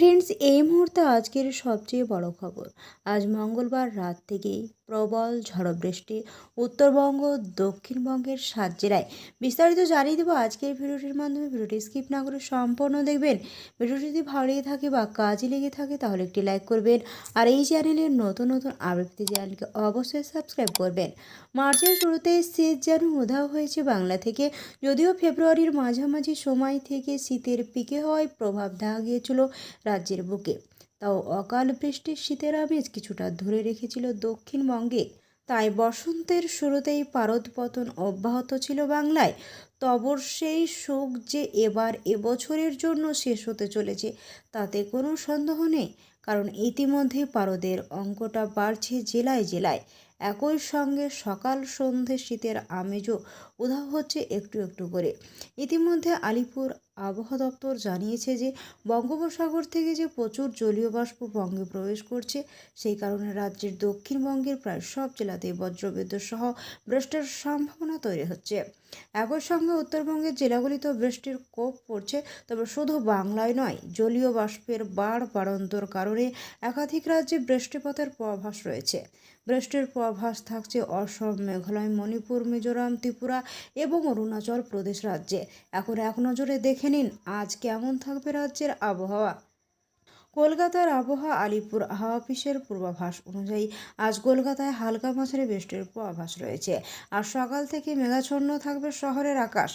Friends এই মুহূর্তে আজকের সবচেয়ে বড় খবর। আজ মঙ্গলবার রাত থেকেই প্রবল ঝড় বৃষ্টি উত্তরবঙ্গ, দক্ষিণবঙ্গের সাত জেলায়। বিস্তারিত জানিয়ে দেবো আজকের ভিডিওটির মাধ্যমে। ভিডিওটি স্কিপ না করে সম্পূর্ণ দেখবেন। ভিডিওটি যদি ভালো লেগে থাকে বা কাজে লেগে থাকে, তাহলে একটি লাইক করবেন। আর এই চ্যানেলের নতুন নতুন আবৃত্তি চ্যানেলকে অবশ্যই সাবস্ক্রাইব করবেন। মার্চের শুরুতে শীত যেন উধাও হয়েছে বাংলা থেকে, যদিও ফেব্রুয়ারির মাঝামাঝি সময় থেকে শীতের পিকে হওয়ায় প্রভাব দেখা গিয়েছিল। রাজ্যের বুকে। তাও অকাল বৃষ্টির শীতের আবেজ কিছুটা ধরে রেখেছিল দক্ষিণবঙ্গে। তাই বসন্তের শুরুতেই পারদ পতন অব্যাহত ছিল বাংলায়। তবর সেই শোক যে এবার এবছরের জন্য শেষ হতে চলেছে, তাতে কোনো সন্দেহ নেই। কারণ ইতিমধ্যে পারদের অঙ্কটা বাড়ছে জেলায় জেলায়। একই সঙ্গে সকাল সন্ধে শীতের আমেজও উধাও হচ্ছে একটু একটু করে। ইতিমধ্যে আলিপুর আবহাওয়া দপ্তর জানিয়েছে যে, বঙ্গোপসাগর থেকে যে প্রচুর জলীয় বাষ্প বঙ্গে প্রবেশ করছে, সেই কারণে রাজ্যের দক্ষিণবঙ্গের প্রায় সব জেলাতেই বজ্রবিদ্যুৎ সহ বৃষ্টির সম্ভাবনা তৈরি হচ্ছে। একই সঙ্গে উত্তরবঙ্গের জেলাগুলিতেও বৃষ্টির কোপ পড়ছে, তবে শুধু বাংলায় নয়, জলীয় বাষ্পের বাড় বাড়ন্তর কারণে একাধিক রাজ্যে বৃষ্টিপাতের পূর্বাভাস রয়েছে। বৃষ্টির পূর্বাভাস থাকছে অসম, মেঘালয়, মণিপুর, মিজোরাম, ত্রিপুরা এবং অরুণাচল প্রদেশ রাজ্যে। এখন এক নজরে দেখে নিন আজ কেমন থাকবে রাজ্যের আবহাওয়া। কলকাতার আবহাওয়া, আলিপুর হাওয়া অফিসের পূর্বাভাস অনুযায়ী আজ কলকাতায় হালকা মাঝারি বৃষ্টির পূর্বাভাস রয়েছে। আর সকাল থেকে মেঘাচ্ছন্ন থাকবে শহরের আকাশ।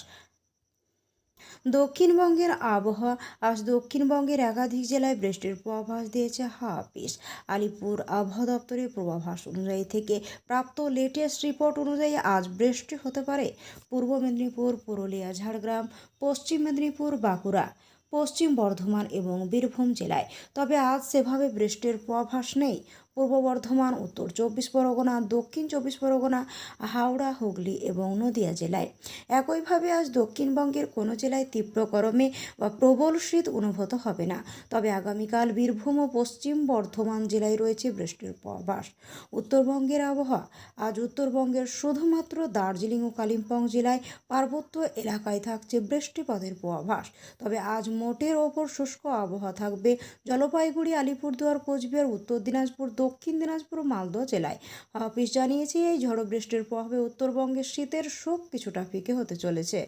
দক্ষিণবঙ্গের আবহাওয়া, আজ দক্ষিণবঙ্গের একাধিক জেলায় বৃষ্টির পূর্বাভাস দিয়েছে হাফিস আলিপুর আবহাওয়া দপ্তরের পূর্বাভাস অনুযায়ী থেকে প্রাপ্ত লেটেস্ট রিপোর্ট অনুযায়ী আজ বৃষ্টি হতে পারে। পূর্ব মেদিনীপুর, পুরুলিয়া, ঝাড়গ্রাম, পশ্চিম মেদিনীপুর, বাঁকুড়া, পশ্চিম বর্ধমান এবং বীরভূম জেলায়। তবে আজ সেভাবে বৃষ্টির পূর্বাভাস নেই। পূর্ব বর্ধমান, উত্তর চব্বিশ পরগনা, দক্ষিণ চব্বিশ পরগনা, হাওড়া, হুগলি এবং নদিয়া জেলায়। একইভাবে আজ দক্ষিণবঙ্গের কোনো জেলায় তীব্র গরমে বা প্রবল শীত অনুভূত হবে না। তবে আগামীকাল বীরভূম ও পশ্চিম বর্ধমান জেলায় রয়েছে বৃষ্টির পূর্বাভাস উত্তরবঙ্গের আবহাওয়া, আজ উত্তরবঙ্গের শুধুমাত্র দার্জিলিং ও কালিম্পং জেলায় পার্বত্য এলাকায় থাকছে বৃষ্টিপাতের পূর্বাভাস তবে আজ মোটের ওপর শুষ্ক আবহাওয়া থাকবে। জলপাইগুড়ি, আলিপুরদুয়ার, কোচবিহার, উত্তর দিনাজপুর দক্ষিণ দিনাজপুর মালদহ জেলায়। অফিস জানিয়েছে, এই ঝড়ো বৃষ্টির প্রভাবে উত্তরবঙ্গের শীতের শোক কিছুটা ফিকে হতে চলেছে।